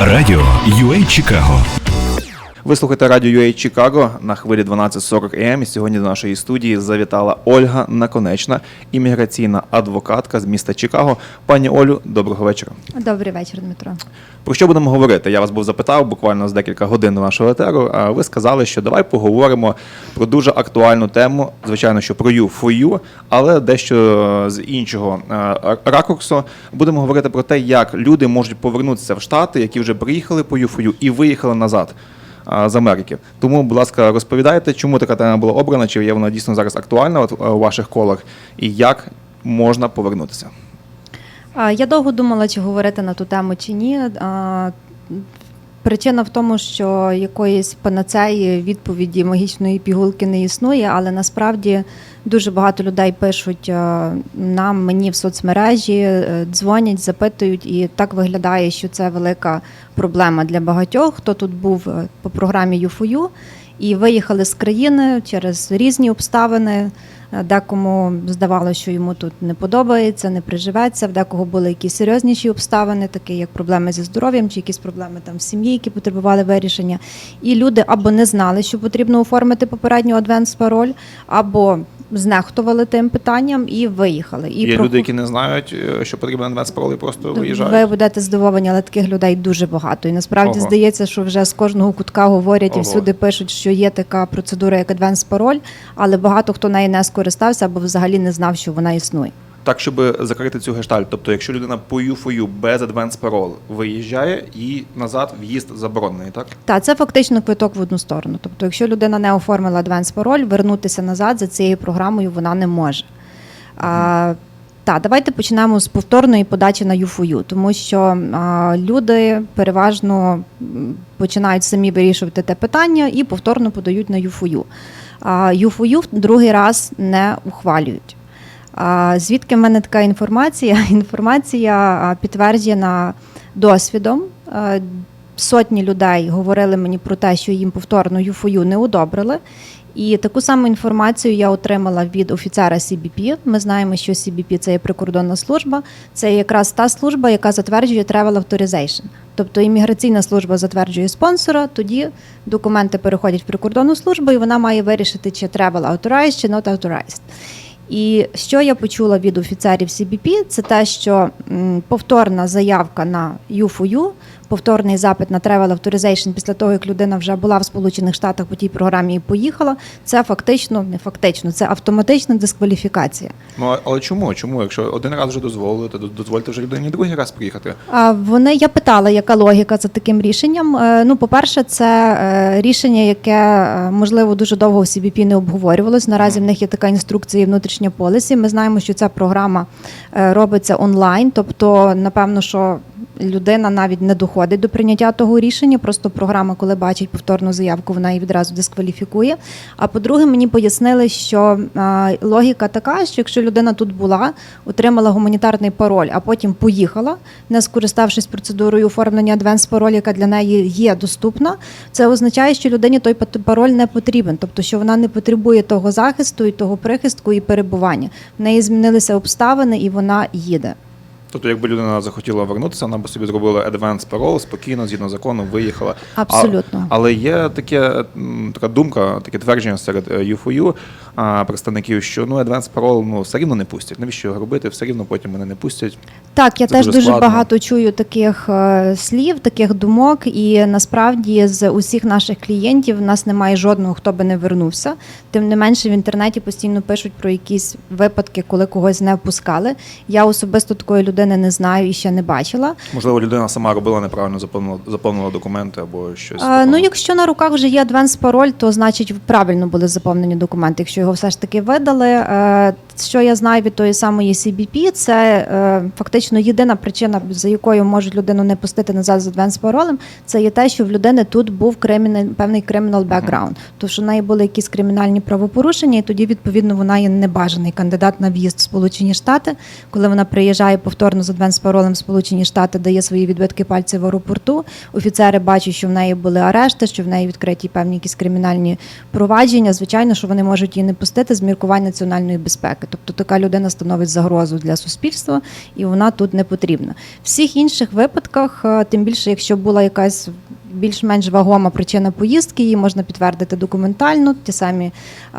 Радіо UA Чикаго Ви слухаєте радіо UA Чикаго на хвилі 12.40 АМ. І сьогодні до нашої студії завітала Ольга Наконечна, імміграційна адвокатка з міста Чикаго. Пані Олю, доброго вечора. Добрий вечір, Дмитро. Про що будемо говорити? Я вас був запитав буквально з декілька годин до нашого етеру. А ви сказали, що давай поговоримо про дуже актуальну тему. Звичайно, що про you for you, але дещо з іншого е, ракурсу. Будемо говорити про те, як люди можуть повернутися в Штати, які вже приїхали по you for you і виїхали назад. А, З Америки, тому, будь ласка, розповідайте, чому така тема була обрана, чи є вона дійсно зараз актуальна от, е, у ваших колах, і як можна повернутися. Я довго думала, чи говорити на ту тему чи ні. Причина в тому, що якоїсь панацеї відповіді магічної пігулки не існує, але насправді дуже багато людей пишуть нам, мені в соцмережі, е, дзвонять, запитують, і так виглядає, що це велика проблема для багатьох, хто тут був е, по програмі ЮФОЮ і виїхали з країни через різні обставини. Е, Декому здавалося, що йому тут не подобається, не приживеться. В декого були якісь серйозніші обставини, такі як проблеми зі здоров'ям чи якісь проблеми там в сім'ї, які потребували вирішення. І люди або не знали, що потрібно оформити попередню адвенс пароль, або знехтували тим питанням і виїхали. І Є проху... люди, які не знають, е, що потрібен інвестпарол і просто виїжджають. ви будете здивовані, але таких людей дуже багато. І насправді Ого. здається, що вже з кожного кутка говорять Ого. і всюди пишуть, що є така процедура, як адвенс пароль, але багато хто нею не скористався або взагалі не знав, що вона існує. Так, щоб закрити цю гештальт. Тобто, якщо людина по UFOU без адвенс парол виїжджає і назад в'їзд заборонений, так? Та це фактично квиток в одну сторону. Тобто, якщо людина не оформила адвенс пароль, вернутися назад за цією програмою вона не може. А, та, давайте почнемо з повторної подачі на ЮФОЮ, тому що а, люди переважно починають самі вирішувати те питання і повторно подають на ЮФОЮ. А ЮФОЮ другий раз не ухвалюють. Звідки в мене така інформація? Інформація підтверджена досвідом. Сотні людей говорили мені про те, що їм повторно ЮФОЮ не одобрили. І таку саму інформацію я отримала від офіцера CBP. Ми знаємо, що CBP – це є прикордонна служба. Це якраз та служба, яка затверджує Travel Authorization. Тобто імміграційна служба затверджує спонсора, тоді документи переходять в прикордонну службу, і вона має вирішити, чи Travel Authorized, чи Not Authorized. І що я почула від офіцерів СІБІПІ, це те, що повторна заявка на U4U, повторний запит на Travel Authorization після того, як людина вже була в Сполучених Штатах по тій програмі і поїхала, це фактично, не фактично, це автоматична дискваліфікація. Ну але чому? Чому? Якщо один раз вже дозволили, то дозвольте вже людині другий раз приїхати. А вони я питала, яка логіка за таким рішенням. Е, Ну, по-перше, це е, рішення, яке е, можливо дуже довго в CBP не обговорювалось. Наразі в них є така інструкція внутрішня полісі. Ми знаємо, що ця програма робиться онлайн, тобто, напевно, що. Людина навіть не доходить до прийняття того рішення. Просто програма, коли бачить повторну заявку, вона її відразу дискваліфікує. А по-друге, мені пояснили, що логіка така, що якщо людина тут була, отримала гуманітарний пароль, а потім поїхала, не скориставшись процедурою оформлення адвенс пароль, яка для неї є доступна, це означає, що людині той пароль не потрібен, тобто що вона не потребує того захисту і того прихистку і перебування. В неї змінилися обставини, і вона їде. Тобто, якби людина захотіла вернутися, вона б собі зробила advance parole, спокійно, згідно закону, виїхала. Абсолютно. А, але є таке, така думка, таке твердження серед е, UFOU, а, представників, що ну адвенс парол ну, все рівно не пустять. Навіщо його робити? Все рівно потім мене не пустять. Так, я Це теж дуже дуже складно. багато чую таких е, слів, таких думок, і насправді з усіх наших клієнтів в нас немає жодного, хто би не вернувся. Тим не менше, в інтернеті постійно пишуть про якісь випадки, коли когось не впускали. Я особисто такої людини не знаю і ще не бачила. Можливо, людина сама робила неправильно, заповнила, заповнила документи або щось. А, ну, якщо на руках вже є адвенс пароль, то значить правильно були заповнені документи, якщо його все ж таки видали. Е, Що я знаю від тої самої CBP, це е, фактично єдина причина, за якою можуть людину не пустити назад з адвенс паролем, це є те, що в людини тут був кримінал, певний кримінал бекграунд, тому що в неї були якісь кримінальні правопорушення, і тоді відповідно вона є небажаний кандидат на в'їзд в Сполучені Штати. Коли вона приїжджає повторно з адвенс паролем в Сполучені Штати, дає свої відбитки пальців в аеропорту. Офіцери бачать, що в неї були арешти, що в неї відкриті певні якісь кримінальні провадження. Звичайно, що вони можуть її не не пустити з міркувань національної безпеки. Тобто така людина становить загрозу для суспільства, і вона тут не потрібна. В всіх інших випадках, е, тим більше, якщо була якась більш-менш вагома причина поїздки, її можна підтвердити документально, ті самі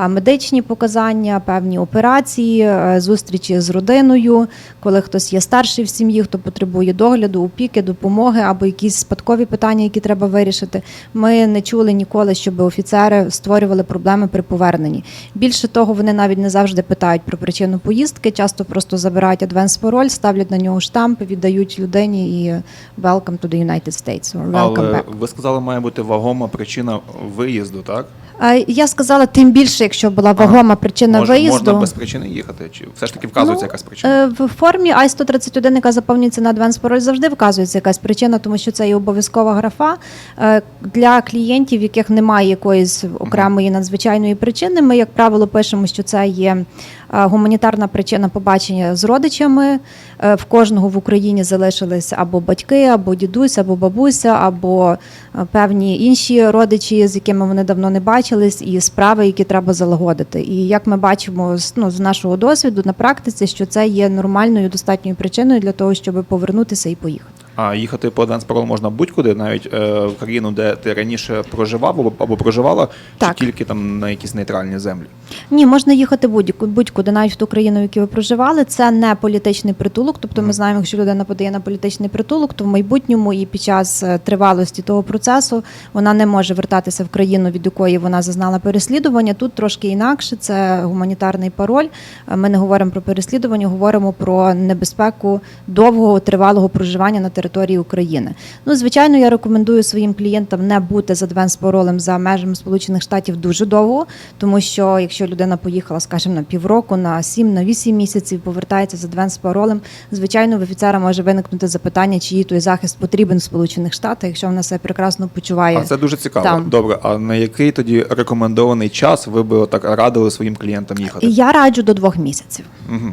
медичні показання, певні операції, е, зустрічі з родиною, коли хтось є старший в сім'ї, хто потребує догляду, опіки, допомоги або якісь спадкові питання, які треба вирішити. Ми не чули ніколи, щоб офіцери створювали проблеми при поверненні. Більше того, вони навіть не завжди питають про причину поїздки, часто просто забирають адвенс пароль, ставлять на нього штамп, віддають людині і welcome to the United States. or welcome Але back. Ви сказали, має бути вагома причина виїзду, так? А, Я сказала, тим більше, якщо була вагома причина Може, виїзду. можна без причини їхати? Чи все ж таки вказується Ну, якась причина? Е, В формі I-131, яка заповнюється на адванс пароль, завжди вказується якась причина, тому що це є обов'язкова графа. Е, Для клієнтів, яких немає якоїсь окремої надзвичайної причини, ми, як правило, пишемо, що це є гуманітарна причина побачення з родичами. Е, В кожного в Україні залишились або батьки, або дідусь, або бабуся, або е, певні інші родичі, з якими вони давно не бачились, і справи, які треба залагодити. І як ми бачимо ну, з нашого досвіду на практиці, що це є нормальною достатньою причиною для того, щоб повернутися і поїхати. А їхати по Advance Parole можна будь-куди, навіть е, в країну, де ти раніше проживав або, або проживала, Так. чи тільки там на якісь нейтральні землі. Ні, можна їхати будь-ку- будь-куди, навіть в ту країну, в якій ви проживали. Це не політичний притулок. Тобто, ми знаємо, якщо людина подає на політичний притулок, то в майбутньому і під час е, тривалості того процесу вона не може вертатися в країну, від якої вона зазнала переслідування. Тут трошки інакше. Це гуманітарний пароль. Е, Ми не говоримо про переслідування, говоримо про небезпеку довгого тривалого проживання на території України. Ну, звичайно, я рекомендую своїм клієнтам не бути з адвенс паролем за межами Сполучених Штатів дуже довго, тому що якщо людина поїхала, скажімо, на півроку, на 7, на 8 місяців, повертається з адвенс паролем, звичайно, в офіцера може виникнути запитання, чи їй той захист потрібен в Сполучених Штатах, якщо вона себе прекрасно почуває. А це дуже цікаво. Там. Добре, а на який тоді рекомендований час ви би так радили своїм клієнтам їхати? Я раджу до двох місяців. Угу.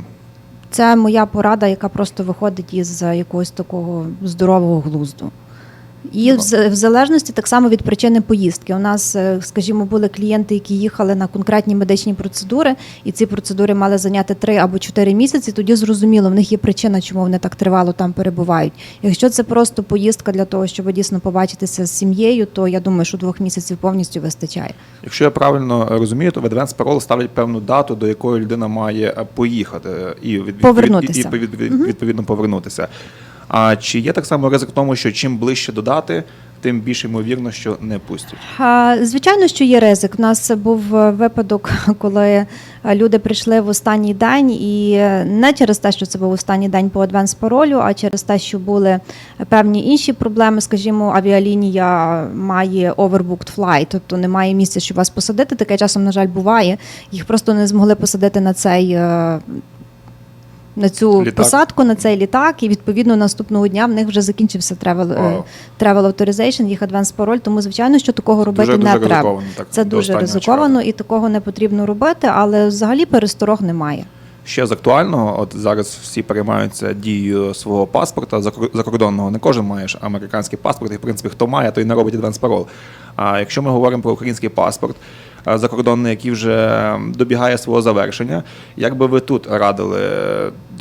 Це моя порада, яка просто виходить із якогось такого здорового глузду. І в, залежності так само від причини поїздки. У нас, е, скажімо, були клієнти, які їхали на конкретні медичні процедури, і ці процедури мали зайняти 3 або 4 місяці. Тоді зрозуміло, в них є причина, чому вони так тривало там перебувають. Якщо це просто поїздка для того, щоб дійсно побачитися з сім'єю, то я думаю, що двох місяців повністю вистачає. Якщо я правильно розумію, то в Advance Parole ставлять певну дату, до якої людина має е, поїхати і від, Повернутися. і, і, відповідно, відповідно повернутися. А чи є так само ризик в тому, що чим ближче до дати, тим більш ймовірно, що не пустять? Звичайно, що є ризик. У нас був е, випадок, коли е, люди прийшли в останній день, і е, не через те, що це був останній день по адвенс паролю, а через те, що були певні інші проблеми. Скажімо, авіалінія має overbooked flight, тобто немає місця, щоб вас посадити. Таке часом, на жаль, буває. Їх просто не змогли посадити на цей. Е, На цю Літак. посадку на цей літак, і відповідно наступного дня в них вже закінчився travel, е, Вау. travel authorization, їх адванс пароль. Тому звичайно, що такого робити Дуже- не дуже треба. так, Це дуже ризиковано чекати. і такого не потрібно робити, але взагалі пересторог немає. Ще з актуального, от зараз всі переймаються дією свого паспорта закор- закордонного. Не кожен має ж американський паспорт, і в принципі хто має, той не робить адванс парол. А якщо ми говоримо про український паспорт закордонний, який вже добігає свого завершення, як би ви тут радили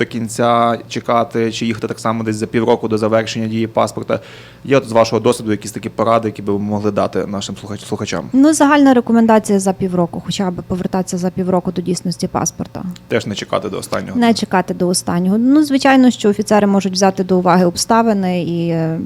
до кінця чекати, чи їхати так само десь за півроку до завершення дії паспорта? Є от з вашого досвіду якісь такі поради, які би ви могли дати нашим слухачам? Ну, загальна рекомендація за півроку, хоча б повертатися за півроку до дійсності паспорта. Теж не чекати до останнього. Не чекати до останнього. Ну, звичайно, що офіцери можуть взяти до уваги обставини і е,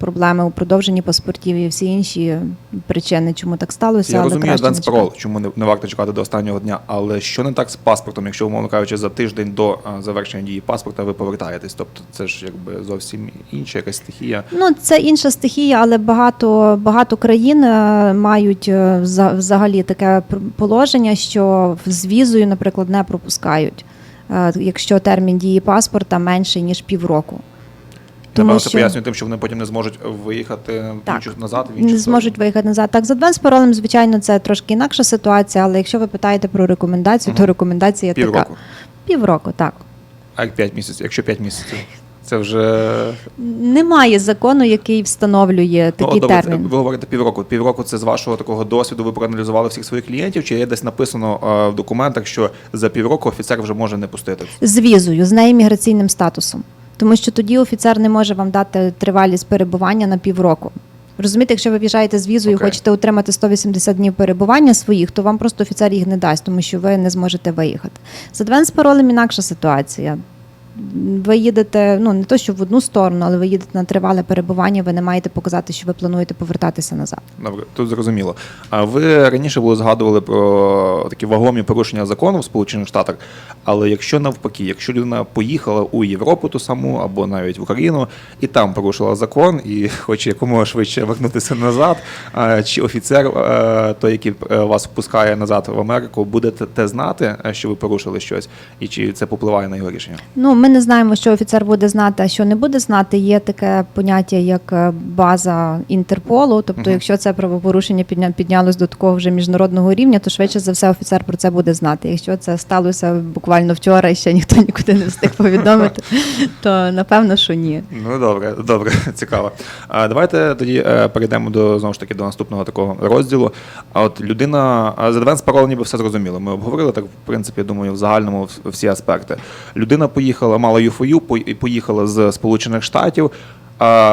проблеми у продовженні паспортів і всі інші причини, чому так сталося. Я але розумію краще не чому не, не варто чекати до останнього дня, але що не так з паспортом, якщо, умовно кажучи, за тиждень до а, завершення дії паспорта ви повертаєтесь? Тобто це ж якби зовсім інша якась стихія. Ну, це інша стихія, але багато, багато країн е, мають е, взагалі таке положення, що з візою, наприклад, не пропускають, е, якщо термін дії паспорта менший ніж півроку. Тому це пояснює тим, що вони потім не зможуть виїхати в іншу назад, в іншу не зможуть виїхати назад. Так, з адванс паролем, звичайно, це трошки інакша ситуація, але якщо ви питаєте про рекомендацію, то рекомендація Півроку. така. Півроку, так. А як 5 місяців, якщо 5 місяців. Це вже Немає закону, який встановлює Ну, такий добре, термін. Ви говорите півроку. Півроку це з вашого такого досвіду. Ви проаналізували всіх своїх клієнтів. Чи є десь написано е, в документах, що за півроку офіцер вже може не пустити? з візою, з неімміграційним статусом. Тому що тоді офіцер не може вам дати тривалість перебування на півроку. Розумієте, якщо ви в'їжджаєте з візою і Окей. хочете отримати 180 днів перебування своїх, то вам просто офіцер їх не дасть, тому що ви не зможете виїхати. З адвенс паролем інакша ситуація. Ви їдете, ну не то, що в одну сторону, але ви їдете на тривале перебування, ви не маєте показати, що ви плануєте повертатися назад. Добре, тут зрозуміло. А ви раніше були згадували про такі вагомі порушення закону в Сполучених Штатах. Але якщо навпаки, якщо людина поїхала у Європу ту саму або навіть в Україну і там порушила закон і хоче якомога швидше вернутися назад, чи офіцер, той, який е, вас впускає назад в Америку, буде те- те знати, е, що ви порушили щось, і чи це попливає на його рішення? Ну, ми не знаємо, що офіцер буде знати, а що не буде знати. Є таке поняття, як е, база Інтерполу. Тобто, Мгм. якщо це правопорушення підня- піднялось до такого вже міжнародного рівня, то швидше за все офіцер про це буде знати. Якщо це сталося буквально вчора і ще ніхто нікуди не встиг повідомити, то напевно, що ні. Ну добре, добре, цікаво. А давайте тоді е, перейдемо до знову ж таки до наступного такого розділу. А от людина а, з Advanced Parole ніби все зрозуміло. Ми обговорили так, в принципі, я думаю, в загальному всі аспекти. Людина поїхала, мала юфою, поїхала з Сполучених Штатів.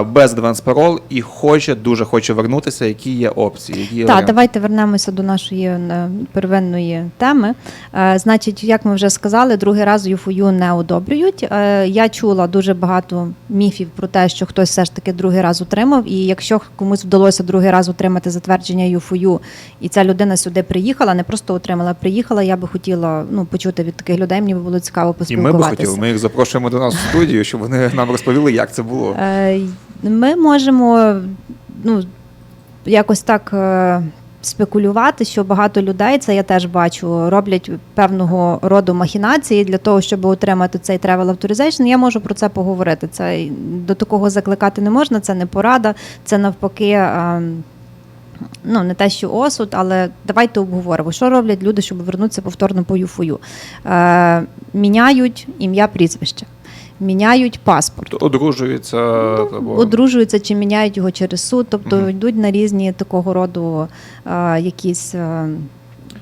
Без Advanced Parole і хоче, дуже хоче вернутися. Які є опції? Які є Так, варіанти? давайте вернемося до нашої е, первинної теми. Е, Значить, як ми вже сказали, другий раз ЮФОЮ не одобрюють. Е, Я чула дуже багато міфів про те, що хтось все ж таки другий раз отримав. І якщо комусь вдалося другий раз отримати затвердження ЮФОЮ, і ця людина сюди приїхала, не просто отримала, приїхала. Я би хотіла ну почути від таких людей. Мені би було цікаво І ми би хотіли. Ми їх запрошуємо до нас в студію, щоб вони нам розповіли, як це було. Ми можемо ну, якось так е, спекулювати, що багато людей, це я теж бачу, роблять певного роду махінації для того, щоб отримати цей travel authorization. Я можу про це поговорити. Це до такого закликати не можна, це не порада, це навпаки. е, Ну, не те, що осуд, але давайте обговоримо, що роблять люди, щоб вернутися повторно по ЮФОЮ. Е, міняють ім'я прізвище, міняють паспорт. Одружуються або одружуються чи міняють його через суд, тобто Мгм. йдуть на різні такого роду е, якісь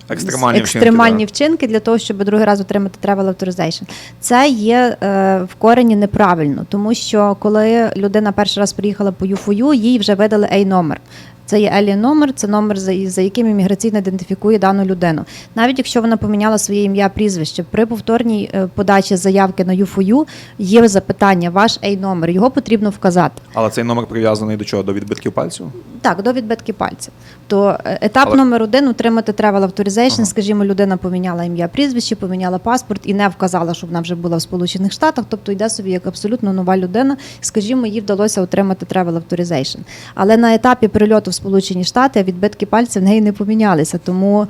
екстремальні, екстремальні вчинки. вчинки для того, щоб другий раз отримати travel authorization. Це є е, в корені неправильно, тому що коли людина перший раз приїхала по ЮФОЮ, їй вже видали A-номер. Це є Елі номер, це номер, за, за яким імміграційно ідентифікує дану людину. Навіть якщо вона поміняла своє ім'я, прізвище, при повторній е, подачі заявки на ЮФОЮ є запитання, ваш A-номер, його потрібно вказати. Але цей номер прив'язаний до чого? До відбитків пальців? Так, до відбитки пальців. То е, етап Але- номер один отримати travel authorization. Ага. Скажімо, людина поміняла ім'я, прізвище, поміняла паспорт і не вказала, що вона вже була в Сполучених Штатах. Тобто йде собі як абсолютно нова людина. Скажімо, їй вдалося отримати travel authorization. Але на етапі прильоту в Сполучені Штати відбитки пальців в неї не помінялися. Тому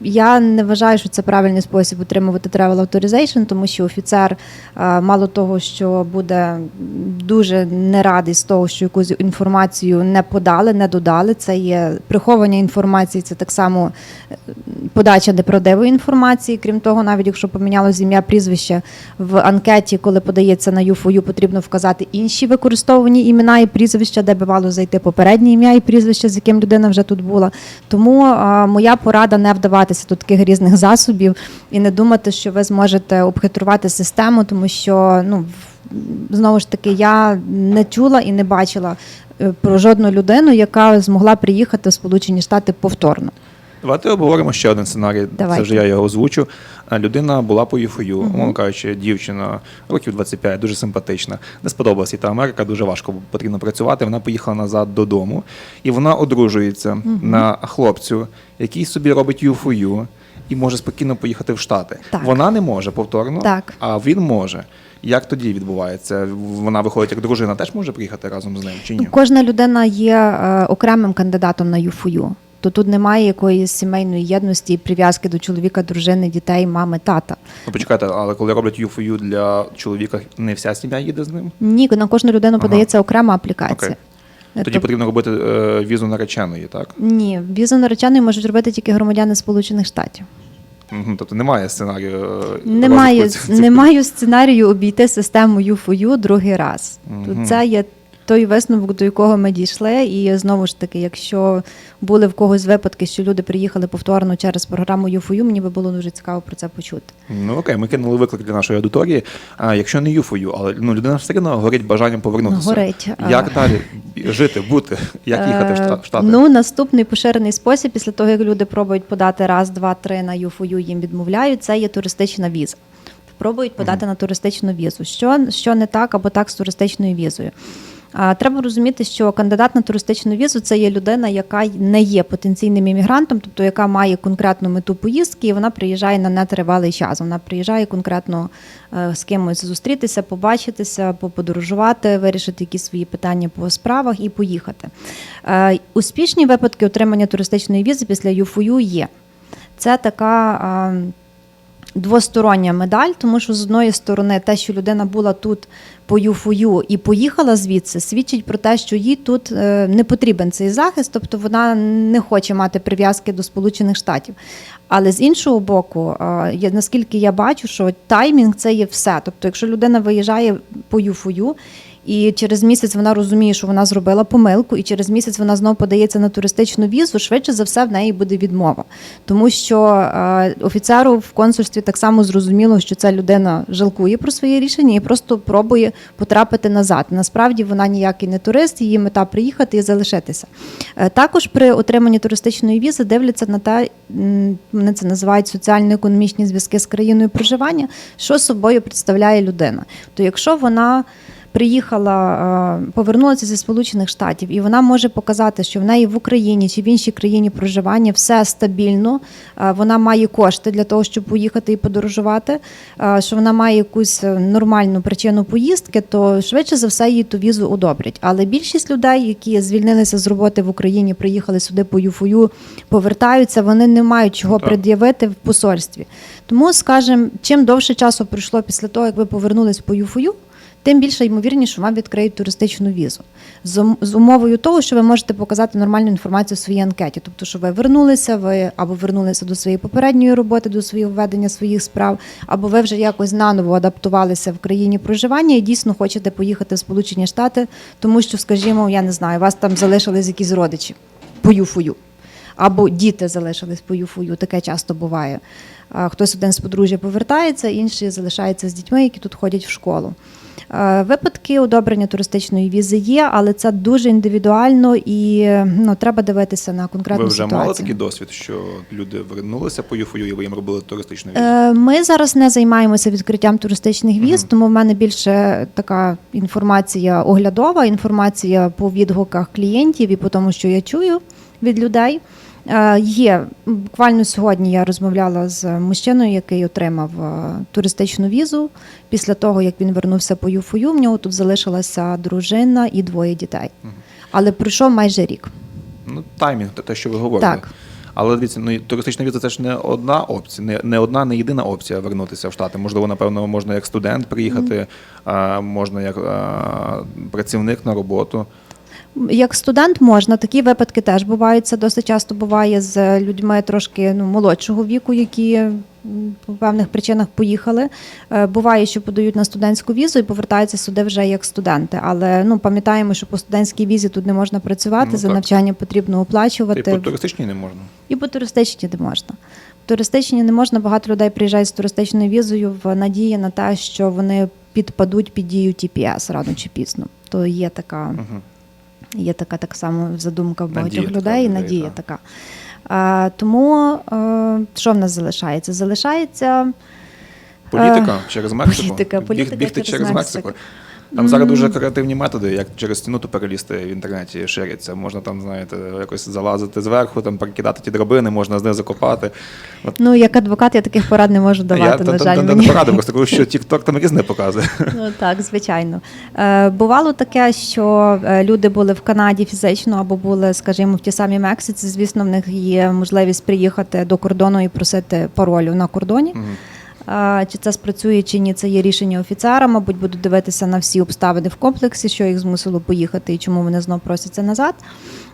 я не вважаю, що це правильний спосіб отримувати travel authorization, тому що офіцер мало того, що буде дуже не радий з того, що якусь інформацію не подали, не додали. Це є приховання інформації, це так само е, подача неправдивої інформації. Крім того, навіть якщо помінялось ім'я прізвище в анкеті, коли подається на ЮФОЮ, потрібно вказати інші використовані імена і прізвища, де би мало зайти попереднє ім'я і прізвище, з яким людина вже тут була. Тому а, моя порада не вдаватися до таких різних засобів і не думати, що ви зможете обхитрувати систему, тому що ну знову ж таки я не чула і не бачила е, про жодну людину, яка змогла приїхати в Сполучені Штати повторно. Давайте обговоримо ще один сценарій. Давайте. Це вже я його озвучу. Людина була по ЮФОЮ, умовно кажучи, дівчина, років 25, дуже симпатична. Не сподобалася їй та Америка, дуже важко потрібно працювати. Вона поїхала назад додому, і вона одружується на хлопцю, який собі робить ЮФОЮ і може спокійно поїхати в Штати. Так. Вона не може повторно, Так. а він може. Як тоді відбувається? Вона виходить як дружина, теж може приїхати разом з ним чи ні? Кожна людина є е, окремим кандидатом на ЮФОЮ. То тут немає якоїсь сімейної єдності і прив'язки до чоловіка, дружини, дітей, мами, тата. Ну, почекайте, але коли роблять ЮФОЮ для чоловіка, не вся сім'я їде з ним? Ні, на кожну людину Ага. подається окрема аплікація. Окей. Е, Тоді тоб- потрібно робити е, візу нареченої, так? Ні, візу нареченої можуть робити тільки громадяни Сполучених Штатів. Тобто немає сценарію. е, Немає, немає сценарію обійти систему U4U другий раз. Тут це є той висновок, до якого ми дійшли. І знову ж таки, якщо були в когось випадки, що люди приїхали повторно через програму U4U, мені би було дуже цікаво про це почути. Ну окей, ми кинули виклик для нашої аудиторії. А якщо не юфою, але ну людина все одно горить бажанням повернутися. Горить. Як далі жити, бути? Як їхати в Штати? Ну, наступний поширений спосіб, після того, як люди пробують подати раз, два, три на ЮФОЮ, їм відмовляють, це є туристична віза. Пробують подати на туристичну візу. Що, що не так або так з туристичною візою? Треба розуміти, що кандидат на туристичну візу це є людина, яка не є потенційним іммігрантом, тобто яка має конкретну мету поїздки, і вона приїжджає на нетривалий час. Вона приїжджає конкретно е, з кимось зустрітися, побачитися, поподорожувати, вирішити якісь свої питання по справах і поїхати. Е, Успішні випадки отримання туристичної візи після ЮФУ є. Це така. Двостороння медаль, тому що з одної сторони те, що людина була тут по ЮФУ і поїхала звідси, свідчить про те, що їй тут е, не потрібен цей захист, тобто вона не хоче мати прив'язки до Сполучених Штатів. Але з іншого боку, е, я, наскільки я бачу, що таймінг це є все. Тобто, якщо людина виїжджає по ЮФУ, і через місяць вона розуміє, що вона зробила помилку, і через місяць вона знову подається на туристичну візу. Швидше за все в неї буде відмова, тому що е, офіцеру в консульстві так само зрозуміло, що ця людина жалкує про своє рішення і просто пробує потрапити назад. Насправді вона ніякий не турист, її мета приїхати і залишитися. Е, також при отриманні туристичної візи дивляться на те, вони це називають соціально-економічні зв'язки з країною проживання, що собою представляє людина. То якщо вона приїхала, е, повернулася зі Сполучених Штатів, і вона може показати, що в неї в Україні чи в іншій країні проживання все стабільно. е, Вона має кошти для того, щоб поїхати і подорожувати. е, Що вона має якусь нормальну причину поїздки, то швидше за все їй ту візу одобрять. Але більшість людей, які звільнилися з роботи в Україні, приїхали сюди по ЮФОЮ, повертаються, вони не мають чого Ну, пред'явити в посольстві. Тому, скажімо, чим довше часу пройшло після того, як ви повернулись по ЮФОЮ, тим більше ймовірніше, що вам відкриють туристичну візу з, умовою того, що ви можете показати нормальну інформацію в своїй анкеті, тобто, що ви вернулися, ви або вернулися до своєї попередньої роботи, до своєї ведення своїх справ, або ви вже якось наново адаптувалися в країні проживання і дійсно хочете поїхати в Сполучені Штати, тому що, скажімо, я не знаю, у вас там залишились якісь родичі по юфою. Або діти залишились по юфою, таке часто буває. Хтось один з подружжя повертається, інший залишається з дітьми, які тут ходять в школу. Е, Випадки одобрення туристичної візи є, але це дуже індивідуально і ну, треба дивитися на конкретну Ви вже ситуацію. мали такий досвід, що люди вернулися по юфою і ви їм робили туристичну візу? Е, Ми зараз не займаємося відкриттям туристичних віз, тому в мене більше така інформація оглядова, інформація по відгуках клієнтів і по тому, що я чую від людей. Е, Є буквально сьогодні я розмовляла з мужчиною, який отримав е, туристичну візу. Після того, як він вернувся по ЮФОЮ, в нього тут залишилася дружина і двоє дітей. Але пройшов майже рік. Ну, таймінг, те, що ви говорите. Так. Але дивіться, ну туристична віза це ж не одна опція, не, не одна, не єдина опція вернутися в Штати. Можливо, напевно, можна як студент приїхати, а, можна як а, працівник на роботу. Як студент можна, такі випадки теж бувають. Це досить часто буває з людьми трошки ну, молодшого віку, які по певних причинах поїхали. Е, Буває, що подають на студентську візу і повертаються сюди вже як студенти. Але ну пам'ятаємо, що по студентській візі тут не можна працювати, Ну, за так. навчання потрібно оплачувати. Типу, туристичній не можна. І по туристичній не можна. По туристичній не можна. Багато людей приїжджають з туристичною візою в надії на те, що вони підпадуть під дію TPS рано чи пізно. То є така, Угу. Є така так само задумка в багатьох Надія така людей, і надія та. така. А, тому а, що в нас залишається? Залишається Політика через Мексику. політика, Біг- політика бігти через через Мексику. Мексику. Там зараз дуже креативні методи, як через стіну то перелізти в інтернеті ширяться. Можна там, знаєте, якось залазити зверху, там перекидати ті драбини, можна знизу копати. От ну як адвокат, я таких порад не можу давати. я на жаль, мені. не порадив, просто кажу, що TikTok там різне показує. Ну так, звичайно. Е, бувало таке, що е, люди були в Канаді фізично або були, скажімо, в ті самі Мексиці. Звісно, в них є можливість приїхати до кордону і просити паролю на кордоні. Мгм. Чи це спрацює, чи ні, це є рішення офіцера. Мабуть, будуть дивитися на всі обставини в комплексі, що їх змусило поїхати і чому вони знов просяться назад.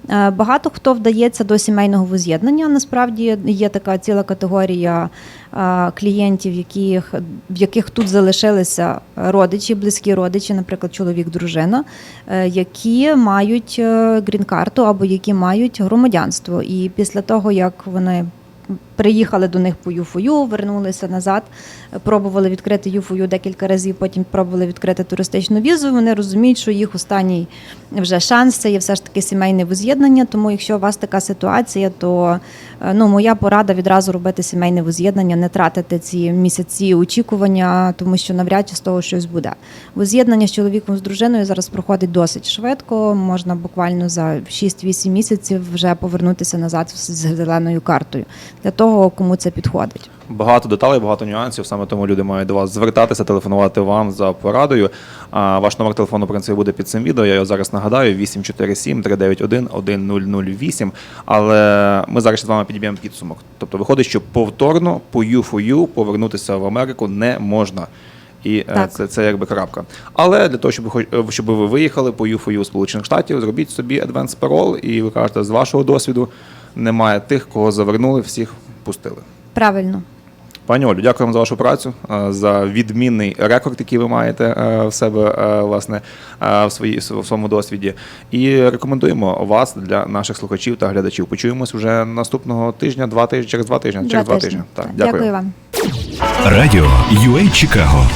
Багато хто вдається до сімейного воз'єднання. Насправді є така ціла категорія клієнтів, яких, в яких тут залишилися родичі, близькі родичі, наприклад, чоловік, дружина, е, які мають е, грін-карту або які мають громадянство. І після того, як вони приїхали до них по ЮФОЮ, вернулися назад, пробували відкрити ЮФОЮ декілька разів, потім пробували відкрити туристичну візу. Вони розуміють, що їх останній вже шанс це є все ж таки сімейне воз'єднання. Тому, якщо у вас така ситуація, то е, ну моя порада відразу робити сімейне воз'єднання, не тратити ці місяці очікування, тому що навряд чи з того щось буде. Воз'єднання з чоловіком з дружиною зараз проходить досить швидко. Можна буквально за 6-8 місяців вже повернутися назад з зеленою картою для кому це підходить. Багато деталей, багато нюансів. Саме тому люди мають до вас звертатися, телефонувати вам за порадою. А ваш номер телефону, в принципі, буде під цим відео. Я його зараз нагадаю: 847 391 1008. Але ми зараз з вами підіб'ємо підсумок. Тобто виходить, що повторно по U4U повернутися в Америку не можна. І е, Так. це, це якби крапка. Але для того, щоб е, щоб ви виїхали по U4U Сполучених Штатів, зробіть собі Advance Parole, і ви кажете, з вашого досвіду немає тих, кого завернули, всіх пустили. Правильно. Пані Олю, дякуємо за вашу працю, е, за відмінний рекорд, який ви маєте е, в себе е, власне в своїй в своєму досвіді. І рекомендуємо вас для наших слухачів та глядачів. Почуємось вже наступного тижня, два тижні, через два тижні. через два тижні. Так, Дякую дякую. вам. Радіо UA Чикаго